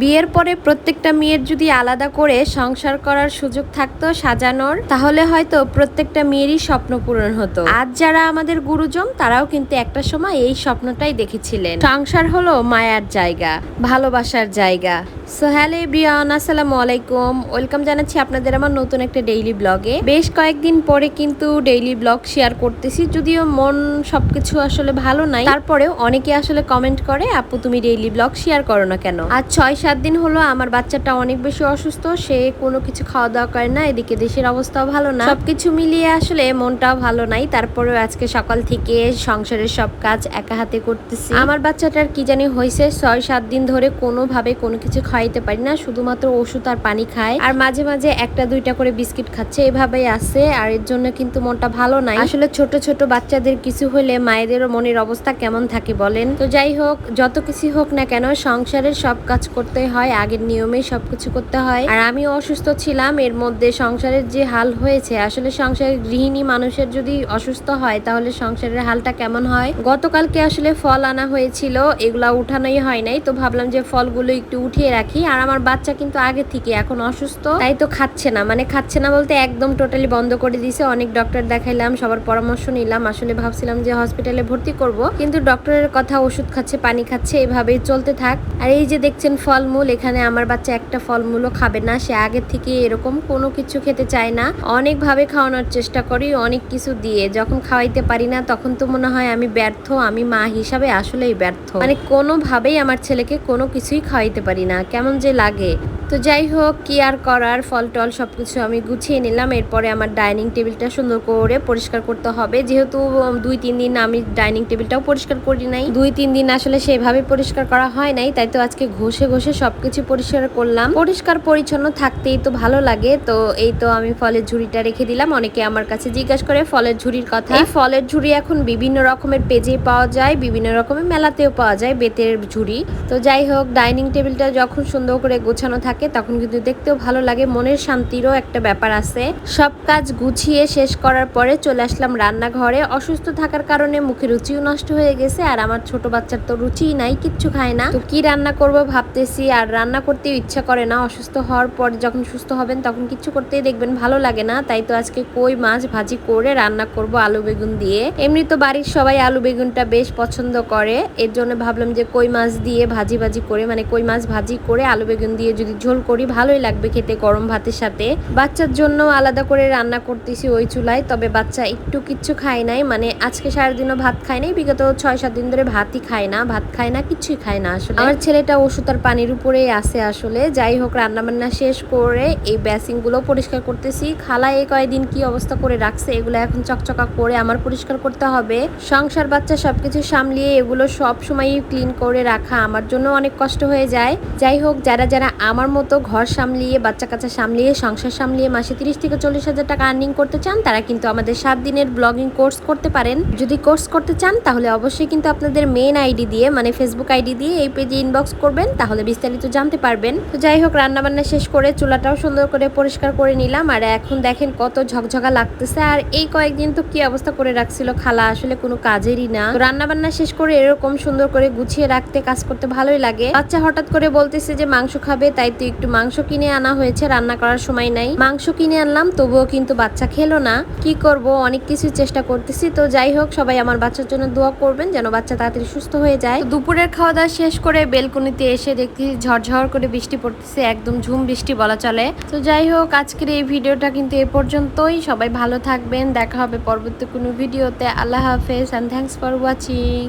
বিয়ের পরে প্রত্যেকটা মেয়ের যদি আলাদা করে সংসার করার সুযোগ থাকতো সাজানোর, তাহলে হয়তো প্রত্যেকটা মেয়েরই স্বপ্ন পূরণ হতো। আজ যারা আমাদের গুরুজন, তারাও কিন্তু একটা সময় এই স্বপ্নটাই দেখেছিলেন। সংসার হলো মায়ার জায়গা, ভালোবাসার জায়গা। সো হ্যালো এভরিওয়ান আসসালামু আলাইকুম ওয়েলকাম জানাচ্ছি আপনাদের আমার নতুন একটা ডেইলি ব্লগে বেশ কয়েকদিন পরে কিন্তু ডেইলি ব্লগ শেয়ার করতেছি, যদিও মন সবকিছু আসলে ভালো নাই। তারপরেও অনেকে আসলে কমেন্ট করে, আপু, তুমি ডেইলি ব্লগ শেয়ার করো না কেন? আজ ছয় সাত দিন হলো, আমার বাচ্চাটা অনেক বেশি অসুস্থ, সে কোনো কিছু খাওয়া দাওয়া করে না, এদিকে দেশের অবস্থাও ভালো না। সবকিছু মিলিয়ে আসলে মনটাও ভালো নাই, তারপরেও আজকে সকাল থেকে সংসারের সব কাজ একা হাতে করতেছি। আমার বাচ্চাটার কি জানি হয়েছে, ছয় সাত দিন ধরে কোনোভাবে কোনো কিছু খাইতে পারি না, শুধুমাত্র ওষুধ আর পানি খায় আর মাঝে মাঝে একটা দুইটা করে বিস্কিট খাচ্ছে, এভাবেই আছে, আর এর জন্য কিন্তু মনটা ভালো নাই। আসলে ছোট ছোট বাচ্চাদের কিছু হলে মায়েদেরও মনের অবস্থা কেমন থাকে বলেন? তো যাই হোক, যত কিছু হোক না কেন, সংসারের সব কাজ করতে হয়, আগের নিয়মে সবকিছু করতে হয়। আর আমিও অসুস্থ ছিলাম, এর মধ্যে সংসারের যে হাল হয়েছে, আসলে সংসারের গৃহিণী মানুষের যদি অসুস্থ হয়, তাহলে সংসারের হালটা কেমন হয়? গতকালকে আসলে ফল আনা হয়েছিল, এগুলা উঠানোই হয় নাই, তো ভাবলাম যে ফলগুলো একটু উঠিয়ে রাখি। আর আমার বাচ্চা কিন্তু আগে থেকে এখন অসুস্থ। তাই তো খাচ্ছে না। মানে খাচ্ছে না বলতে একদম টোটালি বন্ধ করে দিয়েছে অনেক ডক্টর দেখাইলাম, সবার পরামর্শ নিলাম। আসলে ভাবছিলাম যে হসপিটালে ভর্তি করব। কিন্তু ডক্টরের কথা ওষুধ খাচ্ছে, পানি খাচ্ছে, এভাবেই চলতে থাক। আর এই যে দেখছেন ফলমূল, এখানে আমার বাচ্চা একটা ফলমূলও খাবে না। সে আগে থেকে এরকম কোনো কিছু খেতে চায় না। অনেকভাবে খাওয়ানোর চেষ্টা করি, অনেক কিছু দিয়ে। যখন খাওয়াইতে পারি না, তখন তো মনে হয় আমি ব্যর্থ, আমি মা হিসাবে আসলেই ব্যর্থ। মানে কোনোভাবেই আমার ছেলেকে কোনো কিছুই খাওয়াইতে পারি না। কেমন যে লাগে তো যাই হোক, কি আর করার, ফল টল সব কিছু আমি গুছিয়ে নিলাম। এরপরে আমার ডাইনিং টেবিলটা সুন্দর করে পরিষ্কার করতে হবে। যেহেতু দুই, তিন দিন আমি ডাইনিং টেবিলটাও পরিষ্কার করি নাই। দুই, তিন দিন আসলে সেভাবে পরিষ্কার করা হয় নাই, তাই তো আজকে ঘষে ঘষে সবকিছু পরিষ্কার করলাম। পরিষ্কার পরিচ্ছন্ন থাকতেই তো ভালো লাগে। তো এই তো আমি ফলের ঝুড়িটা রেখে দিলাম। অনেকে আমার কাছে জিজ্ঞাসা করে, ফলের ঝুড়ির কথা? এই ফলের ঝুড়ি এখন বিভিন্ন রকমের পেজে পাওয়া যায়, বিভিন্ন রকমের মেলাতেও পাওয়া যায় বেতের ঝুড়ি। তো যাই হোক, ডাইনিং টেবিলটা যখন সুন্দর করে গোছানো থাকে তখন কিন্তু দেখতেও ভালো লাগে। মনের শান্তিরও একটা ব্যাপার আছে। সব কাজ গুছিয়ে শেষ করার পরে চলে আসলাম রান্নাঘরে। অসুস্থ থাকার কারণে মুখে রুচিও নষ্ট হয়ে গেছে, আর আমার ছোট বাচ্চার তো রুচিই নাই, কিচ্ছু খায় না। তো কি রান্না করব ভাবতেছি, আর রান্না করতেও ইচ্ছা করে না। অসুস্থ হওয়ার পর যখন সুস্থ হবেন, তখন কিচ্ছু করতেই দেখবেন ভালো লাগে না। তাই তো আজকে কই মাছ ভাজি করে রান্না করব আলু বেগুন দিয়ে। এমনি তো বাড়ির সবাই আলু বেগুনটা বেশ পছন্দ করে। এর জন্য ভাবলাম যে কই মাছ দিয়ে ভাজি ভাজি করে মানে কই মাছ ভাজি করে আলু বেগুন দিয়ে যদি ঝোল করি, ভালোই লাগবে খেতে গরম ভাতের সাথে। বাচ্চার জন্য আলাদা করে রান্না করতেছি ওই চুলায়, তবে বাচ্চা একটু কিচ্ছু খায় নাই। মানে আজকে সারাদিনও ভাত খায় নাই, বিগত ছয়, সাত দিন ধরে ভাতই খায় না, ভাত খায় না, কিছুই খায় না আসলে। আমার ছেলেটা ওষুধ আর পানির উপরেই আছে আসলে। যাই হোক রান্না বান্না শেষ করে এই বেসিংগুলো পরিষ্কার করতেছি। খালা এই কয়েকদিন কি অবস্থা করে রাখছে, এগুলো এখন চকচকা করে আমার পরিষ্কার করতে হবে। সংসার, বাচ্চা সবকিছু সামলিয়ে এগুলো সব সময় ক্লিন করে রাখা আমার জন্য অনেক কষ্ট হয়ে যায়। যাই হোক, যারা যারা আমার মতো ঘর সামলিয়ে বাচ্চা কাচ্চা সামলিয়ে, সংসার সামলিয়ে মাসে তিরিশ থেকে চল্লিশ হাজার টাকা আর্নিং করতে চান, তারা কিন্তু আমাদের সাত দিনের ব্লগিং কোর্স করতে পারেন। যদি কোর্স করতে চান, তাহলে অবশ্যই কিন্তু আপনাদের মেন আইডি দিয়ে মানে ফেসবুক আইডি দিয়ে এই পেজে ইনবক্স করবেন, তাহলে বিস্তারিত জানতে পারবেন। তো যাই হোক, রান্নাবান্না শেষ করে চুলাটাও সুন্দর করে পরিষ্কার করে নিলাম, আর এখন দেখেন কত ঝকঝকা লাগতেছে, আর এই কয়েকদিন তো কি অবস্থা করে রাখছিল খালা, আসলে কোনো কাজেরই না। তো রান্না শেষ করে এরকম সুন্দর করে গুছিয়ে রাখতে, কাজ করতে ভালোই লাগে। বাচ্চা হঠাৎ করে বলতেছে যে মাংস খাবে, তাই তো একটু মাংস কিনে আনা হয়েছে, রান্না করার সময় নাই। মাংস কিনে আনলাম, তবুও কিন্তু বাচ্চা খেলো না। কি করব, অনেক কিছু চেষ্টা করতেছি। তো যাই হোক, সবাই আমার বাচ্চার জন্য দোয়া করবেন যেন বাচ্চা তাড়াতাড়ি সুস্থ হয়ে যায়। দুপুরের খাওয়া দাওয়া শেষ করে বেলকনিতে এসে দেখি ঝরঝর করে বৃষ্টি পড়তেছে, একদম ঝুম বৃষ্টি বলা চলে। তো যাই হোক, আজকের এই ভিডিওটা কিন্তু এ পর্যন্তই। সবাই ভালো থাকবেন, দেখা হবে পরবর্তী কোনো ভিডিওতে। আল্লাহ হাফেজ অ্যান্ড থ্যাংকস ফর ওয়াচিং